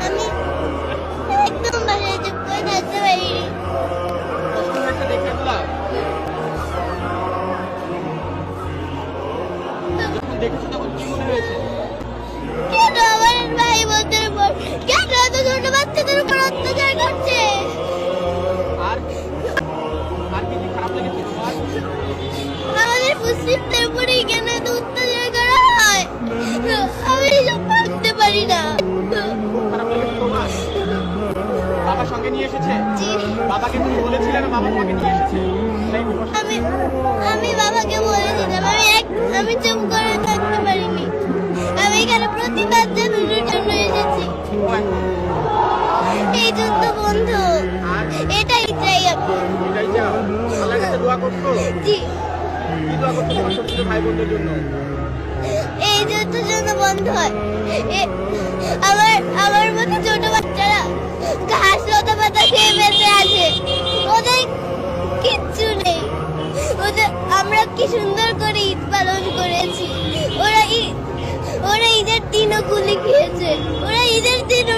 আমি একদম বাসায় চুপ করে থাকতে পারিনি দেখেছ তখন কি মনে হয়েছে? কেন আমার ভাই বোনদের উপর কেন এত ছোট বাচ্চাদের উপর অত্যাচার করছে? আর আর কি খারাপ লেগেছে তোমার? আমাদের মুসলিমদের বাবা সঙ্গে নিয়ে এসেছে? জি। বাবাকে তুমি বলেছিলে না বাবা তোমাকে নিয়ে এসেছে? আমি আমি বাবাকে বলেছিলাম আমি এক আমি চুপ করে থাকতে পারিনি। আমি এখানে প্রতিবাদ জানানোর জন্য এসেছি। এই যুদ্ধ বন্ধু। এটাই চাই আমি। এটাই চাও? আল্লাহর কাছে দোয়া করছ? জি। দোয়া করছ তোমার ছোট ভাই বোনদের জন্য? এই যুদ্ধ যেন বন্ধ হয়। সুন্দর করে ঈদ পালন করেছি। ওরা ঈদ ওরা ঈদের দিনও গুলি খেয়েছে ওরা ঈদের দিনও